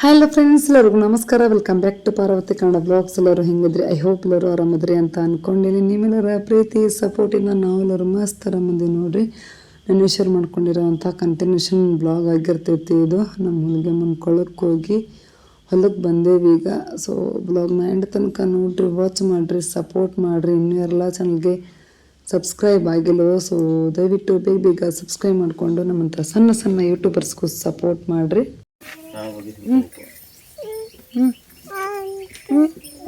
Hello friends ಎಲ್ಲರಿಗೂ ನಮಸ್ಕಾರ. Welcome back to Parvati Kannada blogs ಎಲ್ಲರೂ ಹೆಂಗಿದ್ರಿ? ಐ ಹೋಪ್ ಎಲ್ಲರೂ ಆರಾಮದ್ರಿ ಅಂತ ಅಂದ್ಕೊಂಡಿನಿ ನಿಮ್ಮೆಲ್ಲರ ಪ್ರೀತಿ ಸಪೋರ್ಟಿಂದ ನಾವೆಲ್ಲರೂ ಮಸ್ತ್ ಆರಾಮದಿ ನೋಡಿರಿ. ನಾನು ಶೇರ್ ಮಾಡ್ಕೊಂಡಿರೋವಂಥ ಕಂಟಿನ್ಯೂಷನ್ ಬ್ಲಾಗ್ ಆಗಿರ್ತೈತಿ ಇದು. ನಮ್ಮ ಹುಲಿಗೆ ಮುನ್ಕೊಳ್ಳೋಕೆ ಹೋಗಿ ಹೊಲಕ್ಕೆ ಬಂದೇವಿ ಈಗ. ಸೊ ಬ್ಲಾಗ್ನ ಎಂಡ್ ತನಕ ನೋಡ್ರಿ ವಾಚ್ ಮಾಡಿರಿ ಸಪೋರ್ಟ್ ಮಾಡಿರಿ. ಇನ್ನೂ ಎಲ್ಲ ಚಾನಲ್ಗೆ ಸಬ್ಸ್ಕ್ರೈಬ್ ಆಗಿಲ್ಲೋ. ಸೊ ದಯವಿಟ್ಟು ಬೇಗ ಬೇಗ ಸಬ್ಸ್ಕ್ರೈಬ್ ಮಾಡಿಕೊಂಡು ನಮ್ಮಂಥ ಸಣ್ಣ ಸಣ್ಣ ಯೂಟ್ಯೂಬರ್ಸ್ಗೂ ಸಪೋರ್ಟ್ ಮಾಡಿರಿ.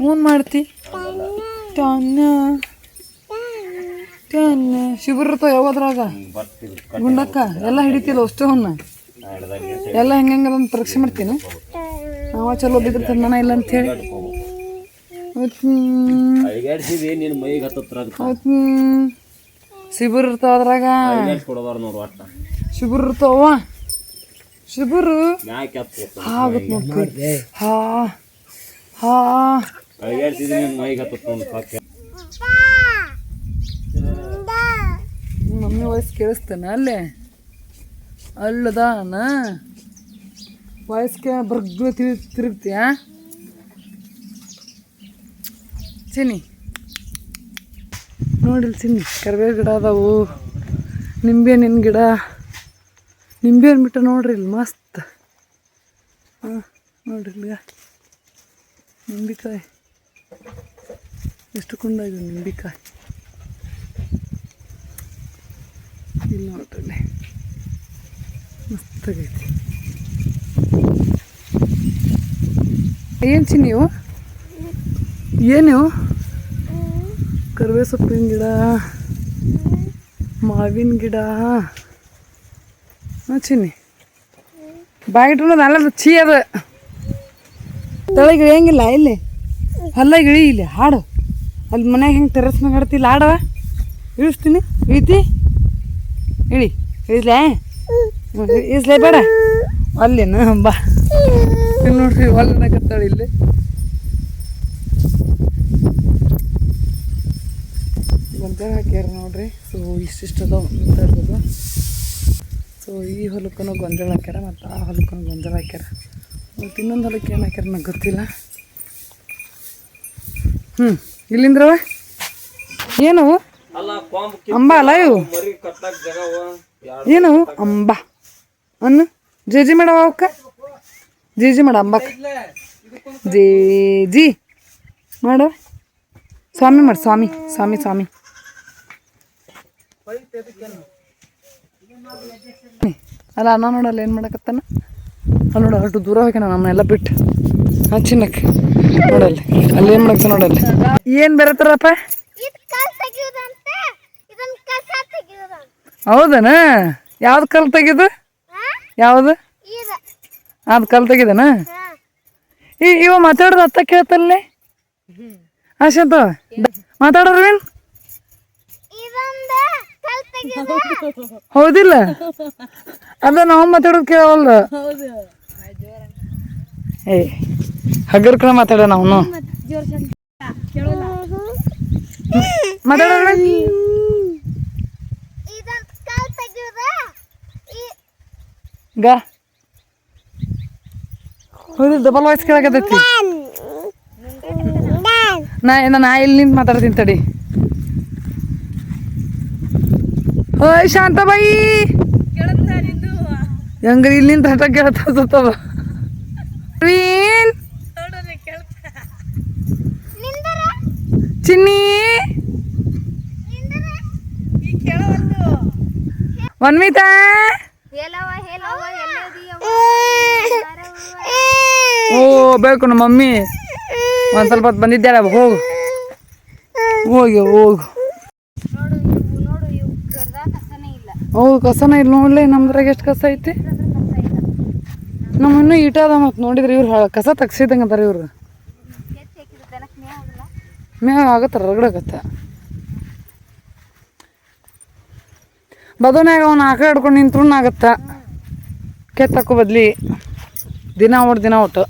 ಏನು ಮಾಡ್ತಿ ತನ್ನ ತನ್ನ ಶಿಬಿರ ಇರ್ತಾವ ಯಾವಾದ್ರಾಗ ಗುಂಡಕ್ಕ ಎಲ್ಲ ಹಿಡಿತಿಲ್ಲ ಅಷ್ಟು ಅವನ್ನ ಎಲ್ಲ ಹೆಂಗೆ ಅದನ್ನು ಪರೀಕ್ಷೆ ಮಾಡ್ತೀನಿ ಅವ ಚಲೋ ಬಿದ್ರೆ ತನ್ನ ಇಲ್ಲ ಹತ್ತತ್ರ ಶಿಬಿರ ಇರ್ತಾವ ಅದ್ರಾಗ ಶಿಬಿರ ಇರ್ತಾವ ಶಿಬಿರ ಆಗತ್ ನೋಡ್ರಿ ಹಾ ಹಾ ಮಮ್ಮಿ ವಾಯ್ಸ್ ಕೇಳಿಸ್ತೇನೆ ಅಲ್ಲೇ? ಅಲ್ಲದಾನ ವಾಯ್ಸ್ ಕೇ ಬರ್ಗ್ಲ ತಿರು ತಿರುಗ್ತೀಯಾ? ಚಿನ್ನಿ. ನೋಡಿಲ್ ಚಿನ್ನಿ ಕರ್ಬೇವು ಗಿಡ ಅದಾವು. ನಿಂಬೆಹಣ್ಣಿನ ಗಿಡ. ನಿಂಬೆಹಣ್ಣು ಬಿಟ್ಟು ನೋಡ್ರಿ ಇಲ್ಲಿ ಮಸ್ತ್. ಹಾಂ, ನೋಡ್ರಿ ಇಲ್ಲಿಗ. ನಿಂಬಿಕಾಯಿ. ಎಷ್ಟು ಕುಂಡ ಇದೆ ನಿಂಬಿಕಾಯಿ. ಇಲ್ಲಿ ನೋಡ್ರಿ ಮಸ್ತಾಗೈತಿ. ಏನು ನೀವು ಏನು ಕರಿಬೇ ಸೊಪ್ಪಿನ ಗಿಡ, ಮಾವಿನ ಗಿಡ. ಚಿನ್ನಿ. ಬಾಯಿಟ್ರು ಅಲ್ಲ ಛೀ ಅದ. ಇಳಿಯಂಗಿಲ್ಲ ಇಲ್ಲಿ? ಅಲ್ಲಾಗ ಇಳಿ ಇಲ್ಲಿ, ಹಾಡು. ಅಲ್ಲಿ ಮನ್ಯಾಗ ಹೆಂಗೆ ಟೆರಸ್ ಮಾಡ್ತಿಲ್ಲ ಹಾಡ್ತಿಲ್ಲ ಹಾಡವ. ಇಳಿಸ್ತೀನಿ. ಇಳಿತಿ? ಇಳಿ. ಇಳಿಸ್ಲೇ? ಇಳಿಸ್ಲೇ ಬೇಡ. ಅಲ್ಲೇನು, ಬಾ. ನೋಡ್ರಿ ಹೊಲ್ನಾಗತ್ತಾಳ ಇಲ್ಲಿ. ಗೊಂಜಾಳ ಹಾಕ್ಯಾರ ನೋಡ್ರಿ. ಸೊ ಇಷ್ಟಿಷ್ಟು ಅದಾವ ಇರ್ಬೋದು ಸೊ ಈ ಹೊಲಕ್ಕೂ ಗೊಂಜಾಳ ಹಾಕ್ಯಾರ ಮತ್ತು ಆ ಹೊಲಕ್ಕೂ ಗೊಂಜಾಳ ಹಾಕ್ಯಾರ. ಮತ್ತು ಇನ್ನೊಂದು ಹೊಲಕ್ಕೆ ಏನು ಹಾಕ್ಯಾರ ನಂಗೆ ಗೊತ್ತಿಲ್ಲ. ಹ್ಞೂ ಇಲ್ಲಿಂದ್ರವ? ಏನವು? ಕೊಂಬ್ ಅಂಬ ಅಲ್ಲ ಇವು? ಏನವು? ಅಂಬ. ಅನ್ನು? ಜೇ ಜಿ ಮೇಡಮ್ ಅವಕ್ಕ? ಜಿ ಜಿ ಮಾಡ ಅಂಬಕ್ಕ ಜೇ ಜಿ ಮಾಡ. ಸ್ವಾಮಿ ಮಾಡಿ ಸ್ವಾಮಿ ಸ್ವಾಮಿ ಸ್ವಾಮಿ. ಅಲ್ಲ ಅಣ್ಣ ನೋಡಲ್ಲ ಏನು ಮಾಡಕತ್ತಾನ? ಅಲ್ಲಿ ನೋಡು ಅಷ್ಟು ದೂರ ಹೋಗ್ಯಾನ ನಮ್ಮನ್ನೆಲ್ಲ ಬಿಟ್ಟು. ಹಾಂ ಚಿನ್ನಕ್ಕೆ. ನೋಡಲ್ಲಿ ಅಲ್ಲಿ ಏನು ಮಾಡಕ್ಕೆ ನೋಡಲ್ಲಿ. ಏನು ಬರತ್ತಾರಪ್ಪ ಹೌದನ? ಯಾವ್ದು ಕಲ್ ತೆಗಿದು? ಯಾವುದು? ಅದು ಕಲ್ ತೆಗಿದನ? ಈ ಇವ ಮಾತಾಡೋದು ಅತ್ತ ಕೇಳ್ತಲ್ಲೇ? ಅಶಂತ ಮಾತಾಡೋರ್ವೇನ್ ಹೌದಿಲ್ಲ? ಅದ ನಾವು ಮಾತಾಡೋದು ಕೇಳವಲ್ದ. ಏ ಹಗರ್ಕಣ ಮಾತಾಡ ನಾವು ಮಾತಾಡೋಣ. ಗಾ. ಡಬಲ್ ವಾಯ್ಸ್ ಕೇಳಕತ್ತೈತಿ. ನಾ ನಾ ಇಲ್ಲಿ ನಿಂತು ಮಾತಾಡ್ತೀನಿ ತಡಿ. ಓಯ್ ಶಾಂತಬಾಯಿ. ಹೆಂಗ್ರಿ ಇಲ್ಲಿಂದ ಹಠ ಕೇಳ್ತಾ ನಿಂದರ ಚಿನ್ನಿ? ಎಲ್ಲದಿಯವ ಓ ಬೇಕು ನಮ್ಮ ಮಮ್ಮಿ. ಒಂದು ಸ್ವಲ್ಪ ಹೊತ್ತು ಬಂದಿದ್ದಾಳೆ ಹೋಗು. ಹೋಗಿ ಹೋಗು. ಹೋಗು ಕಸನ ಇಲ್ಲ. ನೋಡ್ಲಿ ನಮ್ದ್ರಾಗ ಎಷ್ಟು ಕಸ ಐತಿ? ನಮ್ಮ ಇನ್ನೂ ಈಟ ಅದ ಮತ್ತು ನೋಡಿದ್ರೆ ಇವ್ರು ಕಸ ತಗ್ಸಿದಂಗೆ ಅದಾರ ಇವ್ರು. ಮೇವು ಆಗತ್ತ. ರಗಡಾಗತ್ತ ಬದನ್ಯಾಗ ಅವ್ನು ಆಕ ಹಿಡ್ಕೊಂಡು ನಿಂತ್ರು ಆಗತ್ತ. ಕೆತ್ತಕ್ಕೂ ಬದ್ಲಿ ದಿನ ಒಟ್ಟು ದಿನ ಒಟ್ಟು.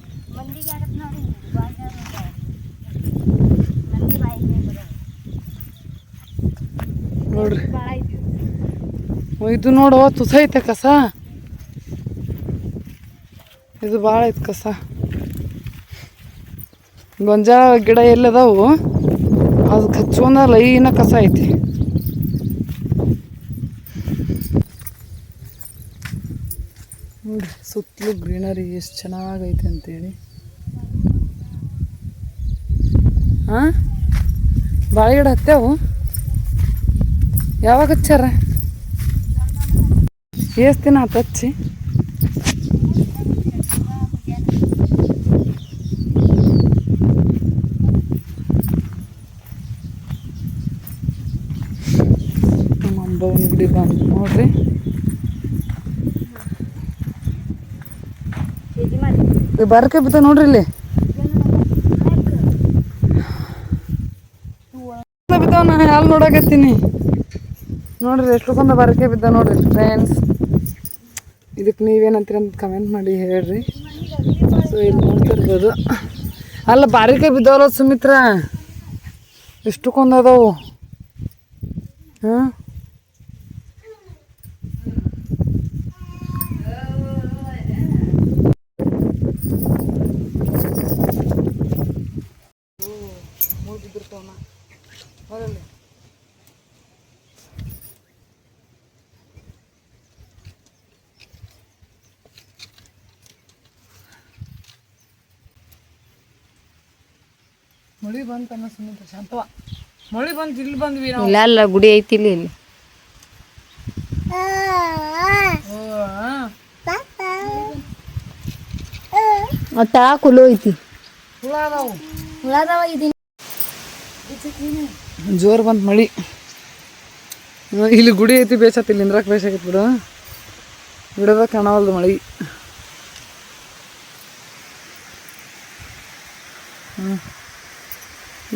ನೋಡ್ರಿ. ಇದು ನೋಡು ತುಸೈತೆ ಕಸ. ಇದು ಭಾಳ ಐತೆ ಕಸ. ಗೊಂಜಾಳ ಗಿಡ ಎಲ್ಲದಾವು. ಅದು ಹಚ್ಕೊಂಡ ಲೈನ ಕಸ ಐತಿ. ನೋಡಿ ಸುತ್ತಲೂ ಗ್ರೀನರಿ ಎಷ್ಟು ಚೆನ್ನಾಗೈತೆ ಅಂತೇಳಿ. ಹಾಂ ಬಾಳೆ ಗಿಡ ಹತ್ತೇವು ಯಾವಾಗ ಹಚ್ಚಾರ ಎಷ್ಟು ದಿನ ಹಚ್ಚಿ ನಮ್ಮ ಅಂಬವನ ಗುಡಿ ಬಂದು ನೋಡ್ರಿ. ಬರಕೆ ಬಿದ್ದ ನೋಡ್ರಿ ಇಲ್ಲಿ. ಬಿದ್ದಾವ ನಾ ಹಾಲು ನೋಡಕತ್ತೀನಿ. ನೋಡ್ರಿ ಎಷ್ಟೊಂದ ಬರಕೆ ಬಿದ್ದ ನೋಡ್ರಿ ಫ್ರೆಂಡ್ಸ್ ಇದಕ್ಕೆ ನೀವೇನಂತೀರ ಅಂತ ಕಮೆಂಟ್ ಮಾಡಿ ಹೇಳ್ರಿ. ಸೊ ಇಲ್ಲಿ ನೋಡ್ತಿರ್ಬೋದು. ಅಲ್ಲ, ಬಾರಿಕೆ ಬಿದ್ದಾವಲ್ಲ ಸುಮಿತ್ರ? ಎಷ್ಟಕ್ಕೊಂದು ಅದಾವು? ಹಾಂ? ಮಳಿ ಬಂತ ಅನ್ನೋ ಸುಮಿತ್ರ ಶಾಂತವ. ಮಳಿ ಬಂತು ಇಲ್ಲಿ ಬಂದ್ವಿ ನಾವು. ಇಲ್ಲ ಅಲ್ಲ ಗುಡಿ ಐತಿ ಇಲ್ಲಿ ಇಲ್ಲಿ. ಮತ್ತ ಕುಲು ಐತಿ. ಹುಳ ಅದಾವು. ಜೋರ್ ಬಂತ ಮಳಿ. ಇಲ್ಲಿ ಗುಡಿ ಐತಿ ಬೇಸತ್ ಇಲ್ಲಿ ನಿಂದ್ರಕ್ ಬೇಸಾಗೈತಿ ಬಿಡು. ಬಿಡದ ಕಾಣವಲ್ದು ಮಳಿ.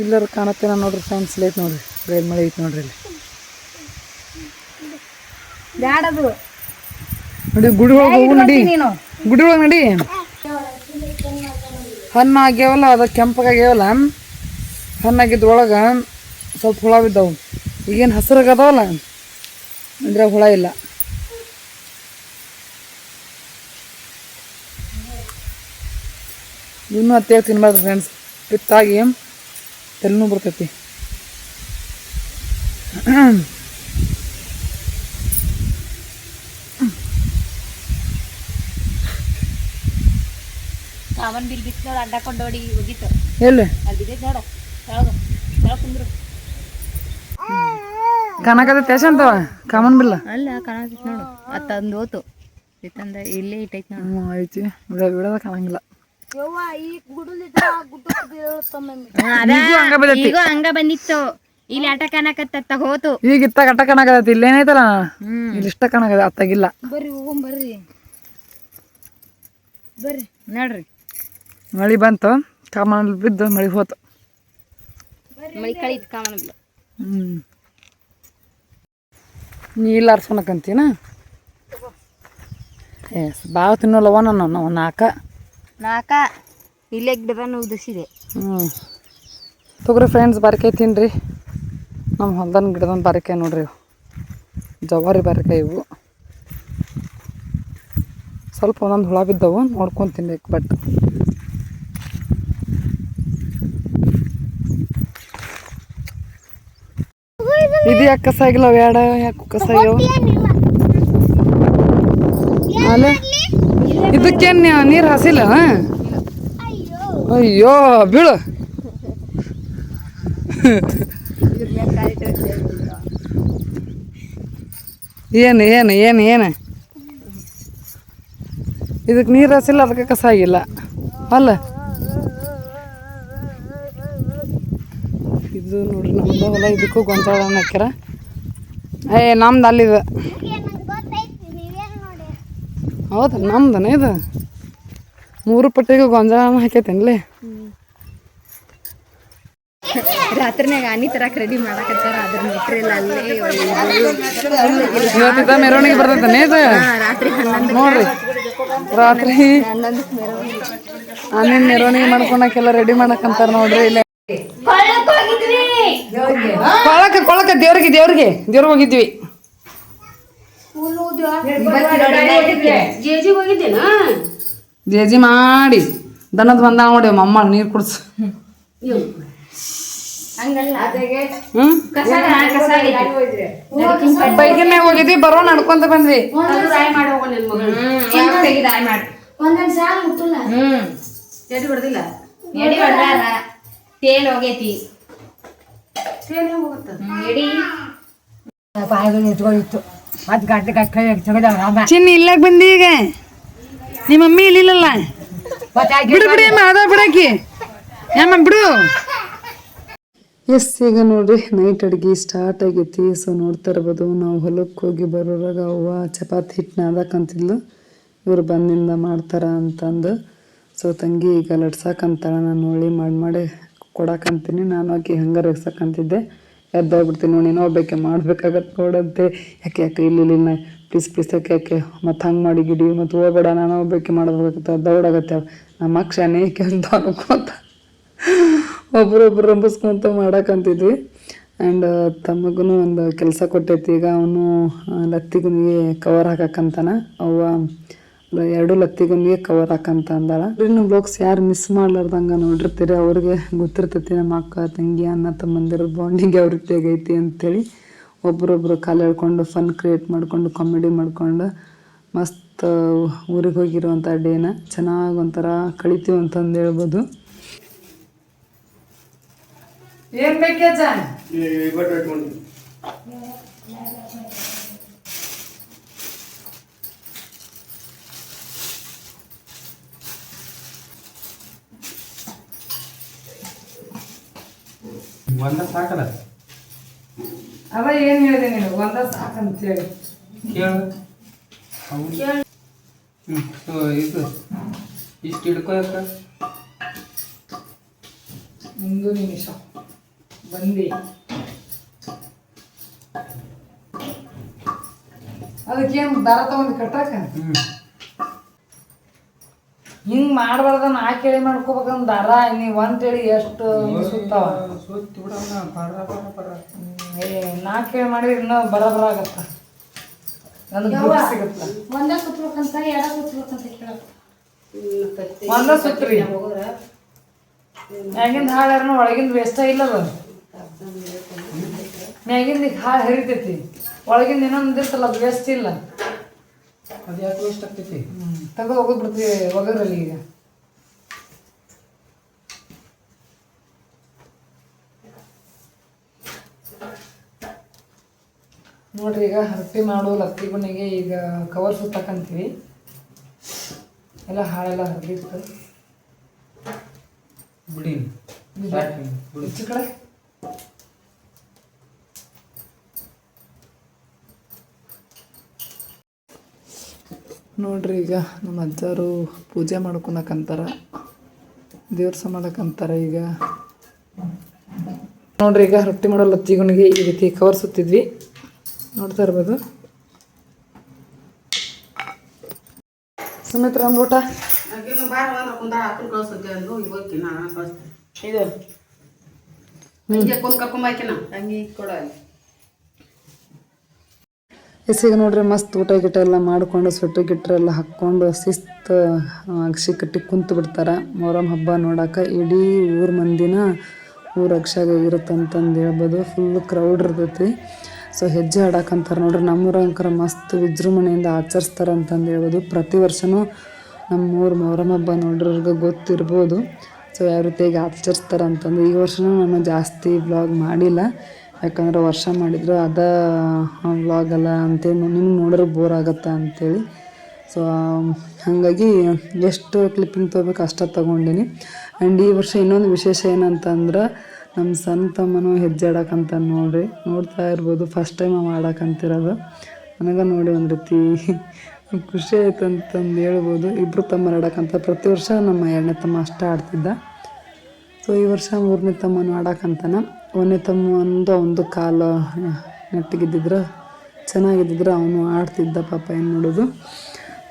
ಇಲ್ಲರ ಕಾಣತ್ತೇನ ನೋಡ್ರಿ ಫ್ರೆಂಡ್ಸ್ ಲೈತ್ ನೋಡ್ರಿ. ರೈಲ್ ಮಳೆ ಐತಿ ನೋಡ್ರಿ ಇಲ್ಲಿ ನೋಡಿ ಗುಡಿ ಒಳಗೆ ಹೋಗು ನಡಿ. ಗುಡಿ ಒಳಗೆ ನಡಿ. ಹಣ್ಣು ಆಗ್ಯಾವಲ್ಲ ಅದು ಕೆಂಪಗಾಗ್ಯಾವಲ್ಲ ಹಣ್ಣಾಗಿದ್ರೊಳಗೆ ಸ್ವಲ್ಪ ಹುಳ ಬಿದ್ದಾವು. ಈಗೇನು ಹಸಿರಾಗದವಲ್ಲ ಅಂದ್ರೆ ಹುಳ ಇಲ್ಲ. ಇನ್ನೂ ಹತ್ತೇ ತಿನ್ಬಾರ್ದು ಫ್ರೆಂಡ್ಸ್ ಪಿತ್ತಾಗಿ ತಲೆನೂ ಬರ್ತೈತಿ. ಕಾಮನ್ ಬಿಲ್ ಬಿತ್ತು ನೋಡು ಅಡ್ಡ ಕೊಂಡೋಡಿ ಹೋಗಿತ್ತು. ಎಲ್ಲಿ? ಅಲ್ಲಿ ಬಿದ್ದೈತೆ ನೋಡು ಕೆಳಗ ಕೆಳಗ ಕುಂದ್ರು? ಕಾಣಕತ್ತೈತೆ ಎಷ್ಟಂತವ ಕಾಮನ್ ಬಿಲ್ಲ? ಅಲ್ಲ ಕಾಣತಿತ್ತು ನೋಡು ತಂದು ಹೋತು. ಇತ್ತಂದ ಇಲ್ಲೇ ಇಟ್ಟೈತಿ ನೋಡು. ಈಗ ಹಂಗ ಬಂದಿತ್ತು. ಇಲ್ಲಿ ಆಟ ಕಾಣಕತ್ತ ಹೋತು. ಈಗ ಇತ್ತ ಕಾಣಕತ್ತೈತಿ ಇಲ್ಲೇನೈತಲ್ಲ ಇಲ್ಲಿ ಇಷ್ಟ ಕಾಣಕತ್ತ ಅತ್ತಾಗಿಲ್ಲ. ಬರ್ರಿ ಹೋಗೋಣ ಬರ್ರಿ. ಬರ್ರಿ. ನೋಡ್ರಿ. ಮಳಿ ಬಂತು ಕಾಮನ್ ಬಿದ್ದು ಮಳಿ ಹೋತು. ಮಳಿ ಕಳಿ ಕಾಮನ ಬಿಲ್ಲ ಹ್ಞೂ ನೀ ಇಲ್ಲ ಆರ್ಸ್ಕೊಳಕಂತೀನ ಎಸ್ ಭಾಳ ತಿನ್ನೋಲ್ಲವ ನಾನು ನಾವು ನಾಲ್ಕ ನಾಕ ಇಲ್ಲೇ ಗಿಡದನ್ನು ಉದಿಸಿದೆ ಹ್ಞೂ ತೊಗೊರಿ ಫ್ರೆಂಡ್ಸ್ ಬಾರಿಕಾಯಿ ತಿನ್ರಿ. ನಮ್ಮ ಹೊಲ್ದನ್ ಗಿಡದ ಬಾರಿಕಾಯಿ ನೋಡ್ರಿ ಇವು. ಜವಾರಿ ಬಾರಿಕಾಯಿ ಇವು. ಸ್ವಲ್ಪ ಒಂದೊಂದು ಹುಳ ಬಿದ್ದವು ನೋಡ್ಕೊಂಡು ತಿನ್ಬೇಕು ಬಟ್ ಇದು ಯಾಕೆ ಕಸ ಆಗಿಲ್ಲ ಬೇಡ ಯಾಕೆ ಕಸ ಆಗ್ಯಾವ ಅಲ್ಲೇ ಇದಕ್ಕೇನು ನೀರು ಹಸಿಲ್ಲ? ಅಯ್ಯೋ, ಬೀಳು. ಏನು ಏನು ಏನು ಏನು? ಇದಕ್ಕೆ ನೀರು ಹಸಿಲ್ಲ, ಅದಕ್ಕೆ ಕಸ ಆಗಿಲ್ಲ. ಅಲ್ಲ. ಇದು ನೋಡ್ರಿ, ನಮ್ದು ಹೊಲ, ಇದಕ್ಕೂ ಗೊಂಜಾಳ ಹಾಕ್ಯಾರ ಏ, ನಮ್ದು ಅಲ್ಲಿದೆ ನಂಗೆ ಗೊತ್ತೈತಿ ನೀವೇನು ನೋಡಿ ಹೌದಾ ನಮ್ದನ ಇದು. ಮೂರು ಪಟ್ಟಿಗೂ ಗೊಂಜಾಳ ಹಾಕೈತೇನ್ಲಿ? ರಾತ್ರಿನಾಗ ಆನಿ ತರ ರೆಡಿ ಮಾಡಕತ್ತಾರ ಅದ್ರ ಮೆಟ್ರಿಯಲ್ ಅಲ್ಲೇ ಇವತ್ತಿದ್ದ ಮೆರವಣಿಗೆ ಬರ್ತೈತೆ ಇದು? ರಾತ್ರಿ ಹನ್ನೊಂದು ನೋಡ್ರಿ. ರಾತ್ರಿ ಆಮೇಲೆ ಮೆರವಣಿಗೆ ಮಾಡ್ಕೊಳಕ್ಕೆಲ್ಲ ರೆಡಿ ಮಾಡಕಂತಾರ ನೋಡ್ರಿ ಇಲ್ಲಿ. ಕೊಳಕ ಕೊಳಕ ದೇವ್ರಿಗೆ ದೇವ್ರಿಗೆ ದೇವ್ರಿಗೆ ಹೋಗಿದ್ವಿ. ಜೇಜಿ ಹೋಗಿದ್ದೇನಾ? ಜೇಜಿ ಮಾಡಿ. ದನದ ಬಂದ ನೋಡಿ ಮಮ್ಮ ನೀರು ಕುಡ್ಸು. ಬೈಕಿನ ಮ್ಯಾಗ ಹೋಗಿದ್ವಿ ಬರೋ ನಡ್ಕೊಂತ ಬಂದ್ವಿ. ಮುಟ್ಟಲ್ಲ. ಹ್ಮ್. ಎಡಿ ಚಿನ್ನಿ ಇಲ್ಲಾಗ ಬಂದಿ ಈಗ? ನಿಮ್ಮ ಮಮ್ಮಿ ಇಲ್ಲಿಲ್ಲಲ್ಲ? ಬಿಡು ಬಿಡಿ ಅಮ್ಮ ಅದ ಬಿಡಾಕಿ ಏಮ್ಮ ಬಿಡು. ಎಸ್ ಈಗ ನೋಡ್ರಿ ನೈಟ್ ಅಡ್ಗಿ ಸ್ಟಾರ್ಟ್ ಆಗೈತಿ. ಸೊ ನೋಡ್ತಾ ಇರ್ಬೋದು ನಾವು ಹೊಲಕ್ಕೆ ಹೋಗಿ ಬರೋರಾಗ ಅವ್ವ ಚಪಾತಿ ಹಿಟ್ಟನ್ನ ಅದಕ್ಕಂತಿದ್ಲು ಇವ್ರು ಬಂದಿಂದ ಮಾಡ್ತಾರ ಅಂತಂದು. ಸೊ ತಂಗಿ ಈಗ ಲಟ್ಸಕ್ಕಂತಾಳೆ ನಾನು ಹೋಳಿ ಮಾಡಿ ಮಾಡಿ ಕೊಡಕ್ಕಂತೀನಿ ನಾನು ಆಕೆ ಹಂಗಾರೆ ಎಗ್ಸಕ್ಕಂತಿದ್ದೆ ಎದ್ದೋಗ್ಬಿಡ್ತೀನಿ ನೋಡಿ ನೀನು ಒಬ್ಬಾಕೆ ಮಾಡ್ಬೇಕಾಗತ್ತೆ ನೋಡಂತೆ. ಯಾಕೆ ಯಾಕೆ, ಇಲ್ಲಿ ಇಲ್ಲಿ ಪ್ಲೀಸ್ ಪ್ಲೀಸ್, ಯಾಕೆ ಯಾಕೆ, ಮತ್ತು ಹಂಗೆ ಮಾಡಿ ಗಿಡಿ ಮತ್ತು ಹೋಗ್ಬೇಡ, ನಾನು ಒಬ್ಬಾಕೆ ಮಾಡ್ಬೇಕಾಗತ್ತೆ ದೌಡಾಗತ್ತೆ ನಮ್ಮ ಅಕ್ಷನೇ ಅಂತ ಅನ್ಕೋತ. ಒಬ್ರೊಬ್ರು ರಂಬಿಸ್ಕೊಂತ ಮಾಡಕ್ಕಂತಿದ್ವಿ ಆ್ಯಂಡ್ ತಮಗೂ ಒಂದು ಕೆಲಸ ಕೊಟ್ಟೈತಿ, ಈಗ ಅವನು ಲತ್ತಿಗೆ ಕವರ್ ಹಾಕಕ್ಕಂತಾನ ಅವ್ವ ಎರಡು ಲತ್ತಿಗುನಿಗೆ ಕವರ್ ಹಾಕಂತ ಅಂದಾಳ. ಇನ್ನು ಬ್ಲಾಗ್ಸ್ ಯಾರು ಮಿಸ್ ಮಾಡ್ಲಾರ್ದಂಗ ನೋಡಿರ್ತೀರಿ ಅವ್ರಿಗೆ ಗೊತ್ತಿರ್ತೈತಿ ನಮ್ಮ ಅಕ್ಕ ತಂಗಿ ಅಣ್ಣ ತಮ್ಮಂದಿರ ಬಾಂಡಿಂಗ್ ಯಾವ ರೀತಿ ಆಗೈತಿ ಅಂತೇಳಿ ಒಬ್ರೊಬ್ರು ಕಾಲು ಎಳ್ಕೊಂಡು ಫನ್ ಕ್ರಿಯೇಟ್ ಮಾಡ್ಕೊಂಡು ಕಾಮಿಡಿ ಮಾಡ್ಕೊಂಡು ಮಸ್ತ್ ಊರಿಗೆ ಹೋಗಿರುವಂಥ ಡೇನ ಚೆನ್ನಾಗಿ ಒಂಥರ ಕಳಿತೀವಿ ಅಂತಂದು ಹೇಳ್ಬೋದು. ಏನ್ ಬೇಕೇಜ ಒಂದ ಸಾಕಲ್ಲ ಅವ ಏನು ಹೇಳಿದೆ ನೀನು? ಒಂದ ಸಾಕಂತೇಳಿ ಕೇಳು. ಹ್ಞೂ ಇದು. ಇಷ್ಟು ಹಿಡ್ಕೊಯಕ್ಕ ಒಂದು ನಿಮಿಷ. ಬಂದಿ. ಅದಕ್ಕೇನು ದಾರ ತಗೊಂಡು ಕಟ್ಟಾಕ? ಹ್ಞೂ ಹಿಂಗ್ ಮಾಡಬಾರ್ದ ನಾ ಕೇಳಿ ಮಾಡ್ಕೋಬೇಕಂದ್ ದಾರ ನೀ ಒಂದ್ ಹೇಳಿ ಎಷ್ಟು ಸುತ್ತಾವ? ಸುತ್ತಿ ಬಿಡೋಣ ಪರ ಪರ ಬರ ಏ ನಾ ಕೇಳಿ ಮಾಡಿದ್ರೆ ಇನ್ನೂ ಬರ ಆಗತ್ತ. ನನಗೆ ಗುರು ಸಿಗತ್ತ. ಒಂದ ಕುತ್ಬೇಕಂತ ಎಡ ಕುತ್ಬೇಕಂತ ಕೇಳಕ್ ಒಂದ ಸುತ್ರಿ ಮ್ಯಾಗಿಂದ ಹಾಳು ಯಾರನ್ನ ಒಳಗಿಂದ ವೇಸ್ಟ ಇಲ್ಲ ಅದು ಮ್ಯಾಗಿಂದ ಈಗ ಹಾಳು ಹರಿತೈತಿ. ಒಳಗಿಂದ ಇನ್ನೊಂದು ಇರ್ತಲ್ಲ ಅದು ವೇಸ್ಟ್ ಇಲ್ಲ. ಅದು ಯಾಕೆ ವೇಸ್ಟ್ ಆಗ್ತೈತಿ? ತೆಗೆದು ಹೋಗೋದು ಬಿಡ್ತೀವಿ ಒಗದ್ರಲ್ಲಿ ಈಗ. ನೋಡ್ರಿ ಈಗ ರೊಟ್ಟಿ ಮಾಡೋ ಲತ್ತಿ ಗುಣಿಗೆ ಈಗ ಕವರ್ ಸುತ್ತಕಂತೀವಿ ಎಲ್ಲ ಹಾಳೆಲ್ಲ ಹರಿದಿತ್ತು. ಬಿಡಿ. ಬಿಡು. ಕಡೆ? ನೋಡ್ರಿ ಈಗ ನಮ್ಮ ಅಜ್ಜಾರು ಪೂಜೆ ಮಾಡ್ಕೊಳಕಂತಾರ ದೇವ್ರ ಸಮಾಡಕ್ಕಂತಾರ ಈಗ. ನೋಡ್ರಿ ಈಗ ರೊಟ್ಟಿ ಮಾಡೋ ಲತ್ತಿಗುಣಿಗೆ ಈ ರೀತಿ ಕವರ್ ಸುತ್ತಿದ್ವಿ. ನೋಡ್ತಾ ಇರ್ಬೋದು. ಸುಮಿತ್ರ ಒಂದು ಊಟ? ಇದು. ಎಸ್ ಈಗ ನೋಡ್ರಿ ಮಸ್ತ್ ಊಟ ಗಿಟ ಎಲ್ಲ ಮಾಡ್ಕೊಂಡು ಸ್ವೆಟ್ರ್ ಗಿಟ್ರ್ ಎಲ್ಲ ಹಾಕ್ಕೊಂಡು, ಶಿಸ್ತು ಅಕ್ಷಿ ಕಟ್ಟಿ ಕುಂತು ಬಿಡ್ತಾರೆ. ಮೊಹರಂ ಹಬ್ಬ ನೋಡಕ್ಕೆ ಇಡೀ ಊರ್ ಮಂದಿನ ಊರ ಅಕ್ಷಾಗ ಇರುತ್ತಂತಂದು ಹೇಳ್ಬೋದು. ಫುಲ್ ಕ್ರೌಡ್ ಇರ್ತೈತಿ. ಸೊ ಹೆಜ್ಜೆ ಆಡಕ್ಕಂತಾರೆ ನೋಡ್ರಿ. ನಮ್ಮೂರಂಕರ ಮಸ್ತ್ ವಿಜೃಂಭಣೆಯಿಂದ ಆಚರಿಸ್ತಾರೆ ಅಂತಂದು ಹೇಳ್ಬೋದು. ಪ್ರತಿ ವರ್ಷನೂ ನಮ್ಮೂರು ಮೊಹರಂ ಹಬ್ಬ ನೋಡ್ರಿಗೆ ಗೊತ್ತಿರ್ಬೋದು. ಸೊ ಯಾವ ರೀತಿಯಾಗಿ ಆಚರಿಸ್ತಾರೆ ಅಂತಂದು ಈ ವರ್ಷನೂ ನಾನು ಜಾಸ್ತಿ ಬ್ಲಾಗ್ ಮಾಡಿಲ್ಲ. ಯಾಕಂದ್ರೆ ವರ್ಷ ಮಾಡಿದ್ರೆ, ಅದ ವ್ಲಾಗ್ ಅಲ್ಲ ಅಂತೇಳಿ ನಿಮ್ಗೆ ನೋಡಿದ್ರೆ ಬೋರ್ ಆಗತ್ತೆ ಅಂತೇಳಿ. ಸೊ ಹಾಗಾಗಿ ಎಷ್ಟು ಕ್ಲಿಪ್ಪಿಂಗ್ ತೊಗೋಬೇಕು ಅಷ್ಟೇ ತೊಗೊಂಡಿನಿ. ಆ್ಯಂಡ್ ಈ ವರ್ಷ ಇನ್ನೊಂದು ವಿಶೇಷ ಏನಂತಂದ್ರೆ ನಮ್ಮ ಸಣ್ಣ ತಮ್ಮನು ಹೆಜ್ಜೆ ಆಡಕ್ಕಂತ ನೋಡ್ರಿ. ನೋಡ್ತಾ ಇರ್ಬೋದು ಫಸ್ಟ್ ಟೈಮ್ ಅವ ಆಡಕ್ಕಂತಿರೋದು ನನಗೆ ನೋಡಿ ಒಂದು ರೀತಿ ಖುಷಿ ಆಯ್ತು ಅಂತಂದು ಹೇಳ್ಬೋದು. ಇಬ್ಬರು ತಮ್ಮ ಆಡಕ್ಕಂತ ಪ್ರತಿ ವರ್ಷ ನಮ್ಮ ಎರಡನೇ ತಮ್ಮ ಅಷ್ಟೇ ಆಡ್ತಿದ್ದ. ಸೊ ಈ ವರ್ಷ ಮೂರನೇ ತಮ್ಮನು ಆಡಕ್ಕಂತಾನ ಒಂದನೇ ತಮ್ಮ ಒಂದು ಒಂದು ಕಾಲು ನೆಟ್ಟಿಗಿದ್ದಿದ್ರೆ, ಚೆನ್ನಾಗಿದ್ದಿದ್ರೆ ಅವನು ಆಡ್ತಿದ್ದ ಪಾಪ ಏನು ನೋಡೋದು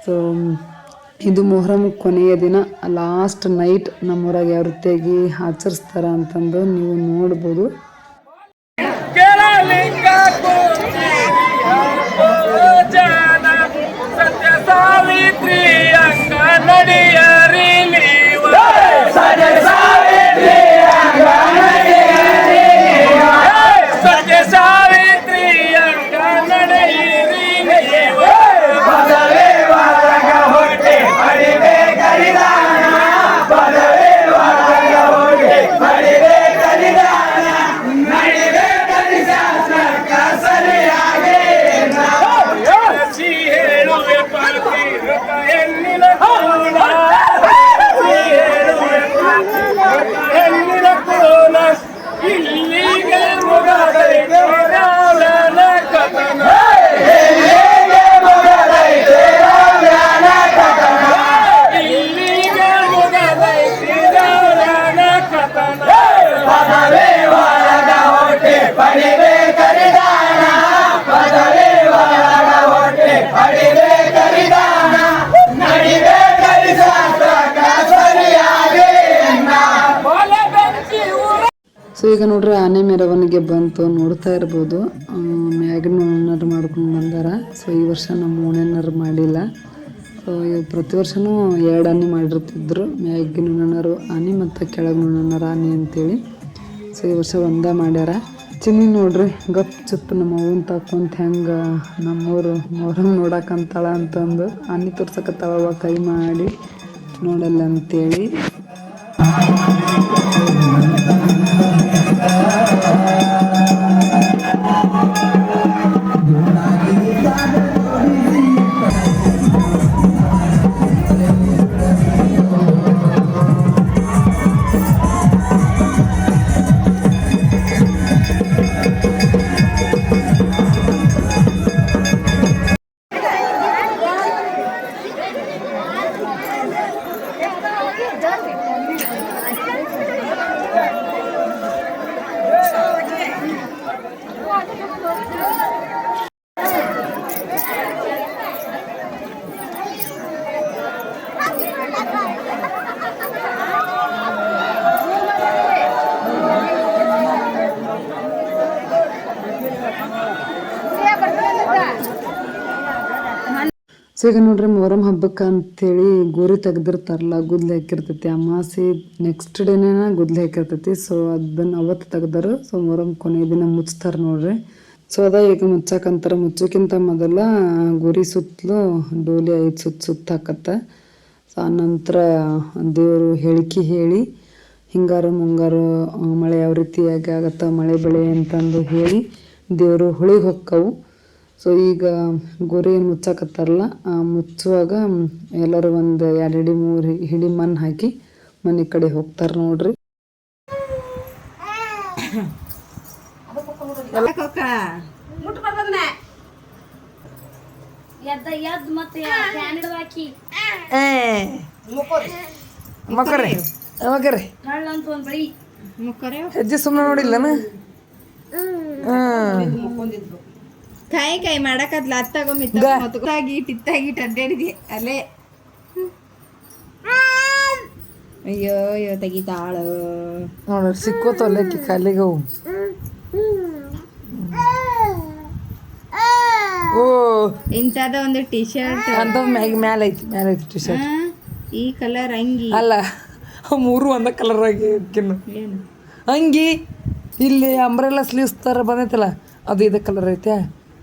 ಸೊ ಇದು ಮೊಹರಂ ಕೊನೆಯ ದಿನ ಲಾಸ್ಟ್ ನೈಟ್ ನಮ್ಮೂರಾಗ ಯಾವ ರೀತಿಯಾಗಿ ಆಚರಿಸ್ತಾರ ಅಂತಂದು ನೀವು ನೋಡ್ಬೋದು. ಸೊ ಈಗ ನೋಡ್ರಿ ಆನೆ ಮೆರವಣಿಗೆ ಬಂತು, ನೋಡ್ತಾ ಇರ್ಬೋದು. ಮ್ಯಾಗಿನ ಓಣರ್ ಮಾಡ್ಕೊಂಡು ಬಂದಾರ. ಸೊ ಈ ವರ್ಷ ನಮ್ಮ ಓಣೆನರ್ ಮಾಡಿಲ್ಲ. ಸೊ ಪ್ರತಿ ವರ್ಷನೂ ಎರಡು ಆನೆ ಮಾಡಿರ್ತಿದ್ರು. ಮ್ಯಾಗಿನ ಆನೆ ಮತ್ತು ಕೆಳಗೆ ನುಣ್ಣರ ಆನೆ ಅಂತೇಳಿ. ಸೊ ಈ ವರ್ಷ ಒಂದೇ ಮಾಡ್ಯಾರ. ಚಿನ್ನಿ ನೋಡ್ರಿ, ಗಪ್ ಚುಪ್ ನಮ್ಮ ಅವ್ವನ ತಕೊಂತ ಹೆಂಗೆ ನಮ್ಮೂರು ಮೊಹರಂ ನೋಡಕ್ಕಂತಾಳ ಅಂತಂದು ಆನೆ ತೋರ್ಸಕತ್ತಾವ ಕೈ ಮಾಡಿ ನೋಡಲ್ಲ ಅಂತೇಳಿ ಸೊ ಈಗ ನೋಡ್ರಿ ಮೊಹರಂ ಹಬ್ಬಕ್ಕೆ ಅಂತೇಳಿ ಗೋರಿ ತೆಗ್ದಿರ್ತಾರಲ್ಲ, ಗುದ್ಲಿ ಹಾಕಿರ್ತೈತಿ. ಅಮಾಸಿ ನೆಕ್ಸ್ಟ್ ಡೇನೇ ಗುದ್ಲಿ ಹಾಕಿರ್ತೈತಿ. ಸೊ ಅದನ್ನ ಅವತ್ತು ತೆಗ್ದರು. ಸೊ ಮೊಹರಂ ಕೊನೆ ದಿನ ಮುಚ್ತಾರೆ ನೋಡ್ರಿ. ಸೊ ಅದ ಈಗ ಮುಚ್ಚಾಕಂತಾರೆ. ಮುಚ್ಚೋಕ್ಕಿಂತ ಮೊದಲ ಗುರಿ ಸುತ್ತಲೂ ಡೋಲಿ ಐದು ಸುತ್ತ ಸುತ್ತ ಹಾಕತ್ತ. ಸೊ ಆನಂತರ ದೇವರು ಹೇಳಿಕೆ ಹೇಳಿ, ಹಿಂಗಾರು ಮುಂಗಾರು ಮಳೆ ಯಾವ ರೀತಿಯಾಗಿ ಆಗತ್ತೆ, ಮಳೆ ಬೆಳೆ ಅಂತಂದು ಹೇಳಿ ದೇವರು ಹುಳಿಗೆ ಹೊಕ್ಕವು. ಸೊ ಈಗ ಗೊರಿ ಮುಚ್ಚಕತ್ತಾರಲ್ಲ ಮುಚ್ಚಾಕತ್ತಾರಲ್ಲ ಆ ಮುಚ್ಚುವಾಗ ಎಲ್ಲರೂ ಒಂದು ಎರಡು ಹಿಡಿ ಮೂರು ಹಿಡಿ ಮಣ್ಣು ಹಾಕಿ ಮನೆ ಕಡೆ ಹೋಗ್ತಾರೆ ನೋಡ್ರಿ. ಮಕ್ಕರಿ. ಮಕ್ಕರಿ. ಹೆಜ್ಜೆ ಸುಮ್ಮನೆ ನೋಡಿಲ್ಲನ? ಕಾಯಿ ಕಾಯಿ ಮಾಡಕತ್ಲ ಅತ್ತಾಗೊಮ್ಮೆ ಮತ್ತಾಗಿ ಟಿತ್ತಾಗಿ ಅಡ್ಡಾಡಿದೆ ಅಲ್ಲೇ. ಅಯ್ಯೋ ಅಯ್ಯೋ ತೆಗಿತಾಳು ನೋಡ್ರಿ ಸಿಕ್ಕೋತಲ್ಲಕ್ಕಿ ಕಲ್ಲಿಗೆ ಓ. ಇಂಥದ ಒಂದು ಟಿ ಶರ್ಟ್ ಅಂತ ಮ್ಯಾಗ ಮ್ಯಾಲ ಐತಿ ಮ್ಯಾಲ ಐತಿ ಟಿ ಶರ್ಟ್ ಈ ಕಲರ್ ಅಂಗಿ. ಅಲ್ಲ ಮೂರು ಒಂದ ಕಲರ್ ಆಗಿ ಅಂಗಿ ಇಲ್ಲಿ ಅಂಬ್ರೆಲ್ಲ ಸ್ಲೀವ್ಸ್ ಥರ ಬಂದೈತಲ್ಲ ಅದು ಇದೇ ಕಲರ್ ಐತೆ.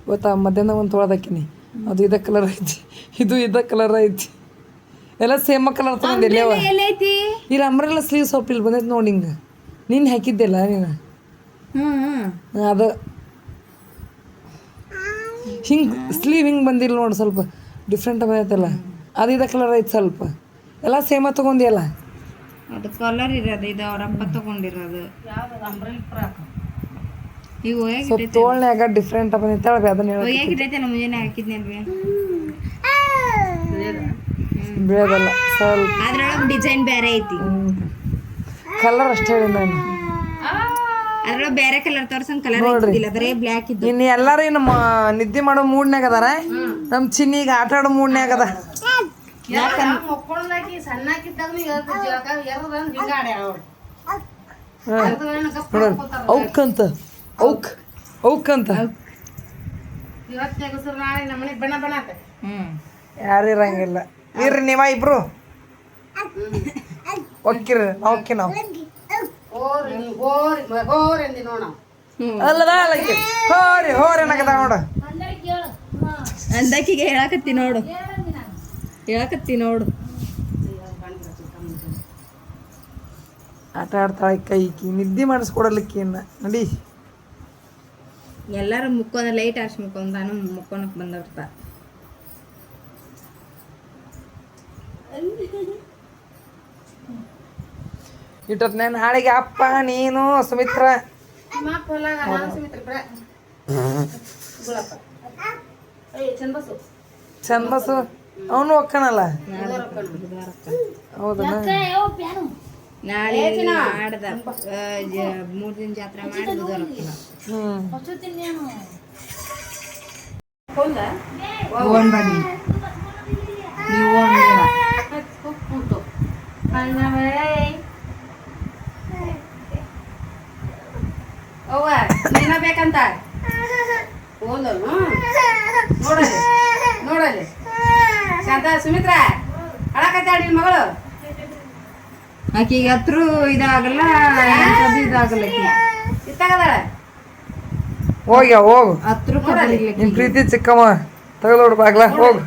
ಇವತ್ತು ಮಧ್ಯಾಹ್ನ ಒಂದು ತೊಳೆದಾಕಿನಿ ಅದು ಇದ ಕಲರ್ ಐತಿ. ಇದು ಇದ ಕಲರ್ ಐತಿ. ಎಲ್ಲ ಸೇಮ್ ಕಲರ್ ತಗೊಂಡಿಲ್ಲ ಎಲ್ಲೈತಿ ಇಲ್ಲಿ ಅಂಬ್ರೆಲ್ಲ ಸ್ಲೀವ್ ಸೋಪ್ ಇಲ್ಲಿ ಬಂದೈತಿ ನೋಡಿ ಹಿಂಗೆ ನೀನು ಹಾಕಿದ್ದೆಲ್ಲ ನೀನು? ಅದು ಹಿಂಗೆ ಸ್ಲೀವ್ ಹಿಂಗೆ ಬಂದಿಲ್ಲ ನೋಡಿ ಸ್ವಲ್ಪ ಡಿಫ್ರೆಂಟ್ ಬಂದೈತಲ್ಲ. ಅದು ಇದ ಕಲರ್ ಐತಿ ಸ್ವಲ್ಪ. ಎಲ್ಲ ಸೇಮ ತೊಗೊಂಡಿಯಲ್ಲ ಅದು ಕಲರ್ ಇರೋದು ಇದು ಅವರಪ್ಪ ತಗೊಂಡಿರೋದು. ಈಗ ಸ್ವಲ್ಪ ತೋಳ್ನ್ಯಾಗ ಡಿಫ್ರೆಂಟ್ ಬಂದೈತೆ ಹೇಳ್ಬಿ ಅದನ್ನ ಹೇಳಿ ನಮ್ಮ ಮುಂಜಾನೆ ಹಾಕಿದ್ನಲ್ವಿ ಬೀಳೋದಲ್ಲ ಸ್ವಲ್ಪ ಅದ್ರೊಳಗೆ ಡಿಸೈನ್ ಬೇರೆ ಐತಿ ಕಲರ್ ಅಷ್ಟೇ ಹೇಳಿ ನಾನು ಅದ್ರೊಳಗೆ ಬೇರೆ ಕಲರ್ ತೋರ್ಸಂಗ್ ಕಲರ್ ಐತಿಲ್ಲ ಬರೇ ಬ್ಲ್ಯಾಕ್ ಇದ್ದು ಇನ್ನು ಎಲ್ಲರೂ ನಮ್ಮ ನಿದ್ದೆ ಮಾಡೋ ಮೂಡ್ನ್ಯಾಗ ಅದಾರ ನಮ್ಮ ಚಿನ್ನಿಗೆ ಆಟ ಆಡೋ ಮೂಡ್ನ್ಯಾಗ ಅದ ಔಕ್ಕಂತ ಔಕ್ ಔಕ್ಕಂತ ಹ್ಮ್. ಯಾರು ಇರಂಗಿಲ್ಲ. ಇರ್ರಿ ನೀವ ಇಬ್ರು. ಒಕ್ಕಿರಿ ಓಕೆ ನಾವು. ಅಲ್ಲದ ಅಲ್ಲಕ್ಕೆ. ಹೋರಿ ಹೋರಿ ಅನ್ನಕತ್ತ ನೋಡು. ಅಂದಕ್ಕಿಗೆ ಹೇಳಕತ್ತಿ ನೋಡು. ಹೇಳಕತ್ತಿ ನೋಡು. ಆಟ ಆಡ್ತಾಳೆ ಕೈಕಿ. ನಿದ್ದೆ ಮಾಡಿಸ್ಕೊಡಲಿಕ್ಕೆ ಇನ್ನ ನಡಿ. ಎಲ್ಲರೂ ಮುಕ್ಕೊಂಡು ಲೈಟ್ ಆರ್ಸ್ ಮುಕ್ಕೊಂಡ್ ನಾನು ಮುಕ್ಕೊಳಕ್ ಬಂದಿರ್ತ ಇಟ್ಟೊತ್ನೆ ನಾಳೆಗೆ ಅಪ್ಪ ನೀನು ಸುಮಿತ್ರ. ಚಂದಸು ಅವನು ಒಕ್ಕಣಲ್ಲ? ಹೌದಾ? ನಾಳೆ ಮಾಡ್ದ. ಮೂರ್ ದಿನ ಜಾತ್ರೆ ಮಾಡಿ ಬುಧವಾರ ಹ್ಮ್ ಓನ್ ಬನ್ನಿ ನೀವು ಓನ್ ಬೇಡ ಅವ್ವ ನೀನ ಬೇಕಂತ ಹೋದನು ನೋಡಲಿ ನೋಡಲಿ ಶಾಂತ ಸುಮಿತ್ರ ಅಳಕತ್ತಾಳ ನಿನ್ ಮಗಳು ಆಕಿಗೆ ಹತ್ರ ಇದಾಗಲ್ಲ ಎಂಥದ್ದು ಇದಾಗಲ್ಲ ಆಕಿ ಇತ್ತಾಗದಾಳ ಹೋಗ್ಯ ಹೋಗು. ನಿನ್ ಪ್ರೀತಿ ಚಿಕ್ಕಮ್ಮ ತಗಲೋಡು ಬಾಗ್ಲ ಹೋಗು.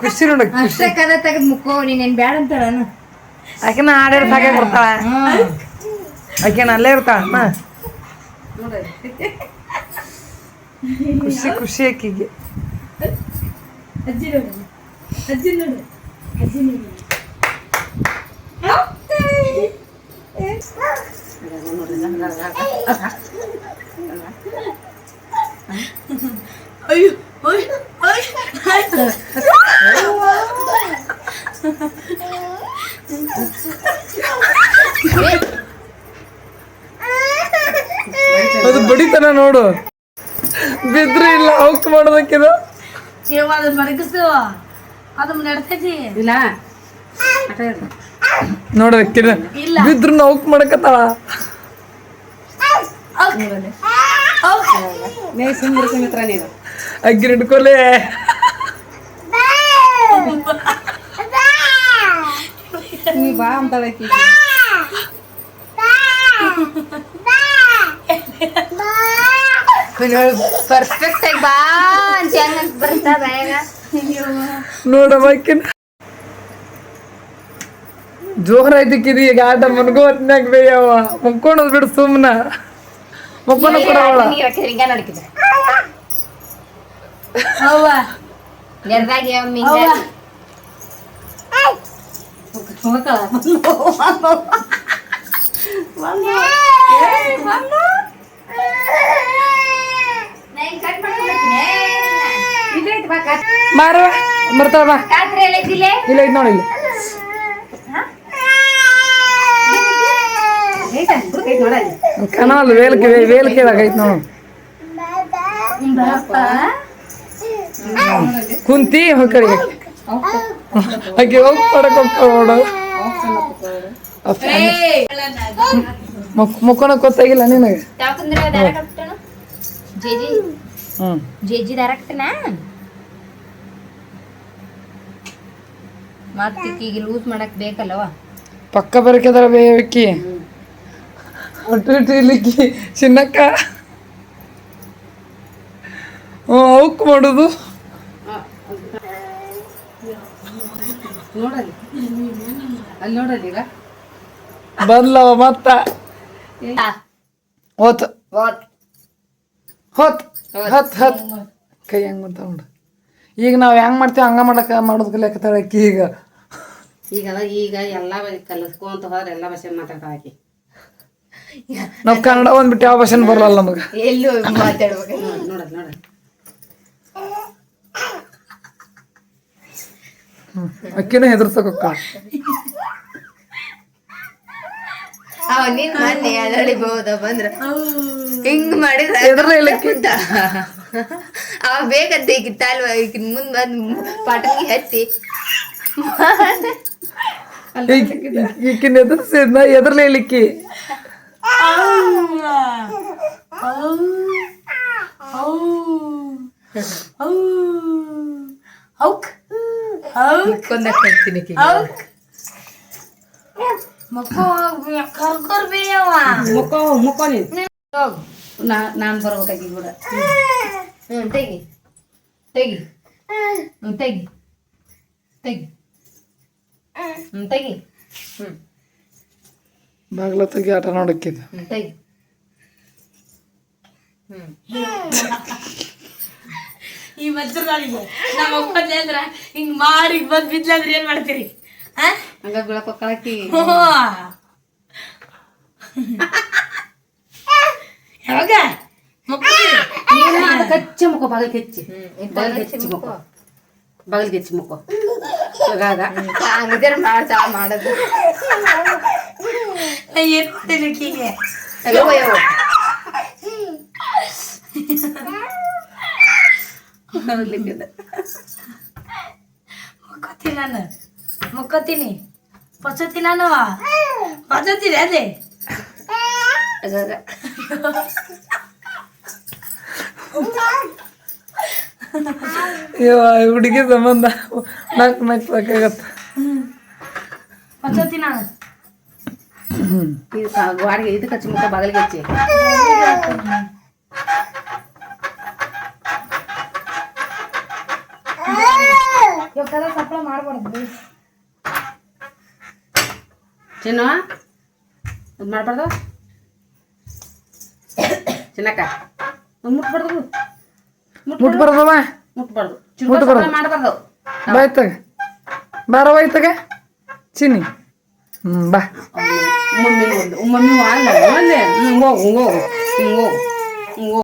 ಖುಷಿ ನೋಡ ಅಷ್ಟೇ ಕದ ತೆಗೆದ್ ಮುಕ್ಕೋ ನೀನೇನ್ ಬ್ಯಾಡ ಅಂತಾಳ ಆಕಿನ ಆಡೇರ್ ಸಾಕಾಗಿ ಬರ್ತಾಳ ಆಕಿನ ಅಲ್ಲೇ ಇರ್ತಾಳ ಅಮ್ಮ ಖುಷಿ ಖುಷಿ ಆಕಿಗೆ. ಅದು ಬಡಿತನ ನೋಡು. ಬಿದ್ರೆ ಇಲ್ಲ ಅವಕ್ ಮಾಡೋದಕ್ಕಿದ. ಅದು ನೋಡಕ್ಕಿದ ಅದು ನಡ್ತೈತಿ. ಮಾಡಕತ್ತಾಳ ನೇ ಬಿದ್ರು ನೌಕ್ ಮಾಡಕತ್ತಾಳ. ಅಗ್ಗಿ ಹಿಡ್ಕೊಲೆ. ನೀ ಬಾ ಅಂತಾಳ ಆಕಿ ಪರ್ಫೆಕ್ಟ್ ಆಗಿ ಬಾ ಅಂತ ಹೆಂಗ್ ಬರ್ತಾ ಬಾಯಾಗ ನೋಡಮ್ಮ ಜೋರ ಐತಿಕ್ಕಿದಿ ಈಗ ಆಟ ಮನ್ಗೋ ಹೊತ್ನ್ಯಾಗ ಬೇಯವ ಮುಕ್ಕೊಳೋದ್ ಬಿಡು ಸುಮ್ನ. ಮುಕ್ಕೊನ ಕೊಡವಳ ಹಿಂಗ ಇಲ್ಲ ಇದ್ ಮಿಂಗ ಮಾರವ ಬರ್ತಾಳ ಬಾ ರಾತ್ರಿ ಎಲ್ಲ ಇದ್ದಿಲ್ಲೇ ಇಲ್ಲ ಇದು ನೋಡಿ ಇಲ್ಲಿ ಕಣವಲ್ಲ ವೇಲ್ಕೆ ವೇಲ್ ಐತ್ ನೋಡು. ಕುಂತಿ ಹೊಕ್ಕಡಿ. ಆಕೆ ಹೋಗಿ ಪಡಕ್ ಹೋಗ್ತಾವ ನೋಡು ಮುಕ್ಕೊನ ಗೊತ್ತಾಗಿಲ್ಲ ನಿನಗೆ. ಹ್ಮ್. ಜೇಜಿ ಮತ್ತೆ ಈಗ ಲೂಸ್ ಮಾಡಕ್ ಪಕ್ಕ ಬರಕೆದರ ಬೇಯಕ್ಕಿ ಒಟ್ಟು ಇಟ್ಟು ಇಲ್ಲಿಕ್ಕಿ ಚಿನ್ನಕ್ಕ. ಹ್ಞೂ ಅವಕ್ ಮಾಡುದು. ಬಂದ್ಲವ ಮತ್ತ. ಹೋತ್. ಹೋತ್. ಹತ್. ಹತ್. ಕೈ ಹೆಂಗ್ ಮಾಡ್ತಾವ ನೋಡು ಈಗ ನಾವು ಹೆಂಗ್ ಮಾಡ್ತೀವಿ ಹಂಗ ಮಾಡಕ ಮಾಡೋದ್ ಲೆಕ್ಕ ಆಕಿ ಈಗ. ಈಗ ಈಗ ಎಲ್ಲ ಕಲಿಸ್ಕೊಂತ ಹೋದ್ರೆ ಎಲ್ಲ ಭಾಷೆ ಮಾತಾಡ್ತಾಳ ಆಕಿ ನಾವ್ ಕನ್ನಡ ಬಂದ್ಬಿಟ್ಟು ಯಾವ ಭಾಷೆನ ಬರಲ್ಲ ನಮಗೆ. ಎಲ್ಲೂ ಮಾತಾಡ್ಬೇಕು. ನೋಡಲ್ ನೋಡಲ್ ಅಕ್ಕಿನ ಹೆದರ್ಸಕ್ಕ ಅವ ನೀನ್ ಮೊನ್ನೆ ಅಳಿಬಹುದ ಬಂದ್ರ. ಹಿಂಗ್ ಮಾಡಿದ್ರ ಎದ್ರಲ್ಲ ಇಲ್ಲಕ್ಕಿ ಅವ ಬೇಕಂತ ಈಗ ತಾಲ್ವ ಈಗ ಮುಂದ್ ಬಂದ್ ಪಟಕಿ ಹಚ್ಚಿ ಈಕಿನ ಎದುರ್ಸಿದ್ನ ಎದ್ರಲ್ಲ ಇಲ್ಲಿಕ್ಕಿ ಮುಕ್ಕೊಂದ ಕಟ್ತೀನಿ ಮುಕ್ಕೋ ಮುಕ್ಕೋ ನೀನು ನಾ ನಾನು ಬರ್ಬೇಕಾಗಿ ಕೂಡ ಹ್ಮ್ ತೆಗಿ ತೆಗಿ ಹ್ಮ್ ತೆಗಿ ತೆಗಿ ಹ್ಮ್ ತೆಗಿ ಹ್ಮ್ ಬಾಗ್ಲ ತೆಗಿ ಆಟ ನೋಡಕ್ಕಿದ್ದೆ ಹ್ಮ್ ತೆಗಿ. ಹ್ಮ್. ಈ ಮಧ್ಯದಲ್ಲಿ ನಮ್ಮ ಒಪ್ಪಂದೆ ಅಂದ್ರ ಹಿಂಗ್ ಮಾಡಿ ಬಂದ್ ಬಿದ್ಲಂದ್ರೆ ಏನ್ ಮಾಡ್ತೀರಿ? ಆ? ಹಂಗ ಬೀಳಕ್ ಹೋಗ್ಕಳಕಿ ಯಾವಾಗ? ಕಚ್ಚಿ ಮುಖ ಬಾಗಿಲ್ ಕೆಚ್ಚಿ. ಬಾಗಿಲು ಕೆಚ್ಚಿ ಮುಕ್ಕೋ. ಬಾಗಿಲ್ ಕೆಚ್ಚಿ ಮುಖ ಇವಾಗ ಹಂಗಿದ್ರೆ ಮಾಡ್ತಾ ಮಾಡೋದು. ಏನ್ ಯವ್ವ. ಮುಕ್ಕೋತೀನಿ ನಾನು ಮುಕ್ಕೋತೀನಿ ಪಚೋತಿ ನಾನು ಪದ್ಧತಿರಿ ಅದೇ ಹುಡುಗಿ ಸಂಬಂಧ ನಾಲ್ಕು ನಾಲ್ಕು ಸಾಕಾಗತ್ತ ನಾನು ಗಾಡಿಗೆ ಇದಕ್ಕೆ ಹಚ್ಚಿ ಮುಖ ಬಾಗಿಲಿಗೆ ಹಚ್ಚಿ ಸಪ್ಲ ಮಾಡ್ಬಾರ್ದು ಚಿನ್ನ ಇದು ಮಾಡ್ಬಾರ್ದು ಚಿನ್ನಕ್ಕ ಮುಟ್ಬಾರ್ದು ಮುಟ್ಬಾರ್ದವ ಮುಟ್ಬಾರ್ದು ಮುಟ್ಬಾರ್ದು. ಚಿನ್ನ ಮಾಡಬಾರ್ದು ಬಾಯ್ತಾಗ ಬಾರ ಬಾಯ್ತಾಗ ಚಿನ್ನಿ ಹ್ಞೂ ಬಾ ಮಮ್ಮಿ ಒಂದು ಮಮ್ಮಿ ವಾಂಗ ಒಂದೇ ಹ್ಞೂ ಹೋಗು ಹೋಗು ಹಿಂಗೆ ಹೋಗು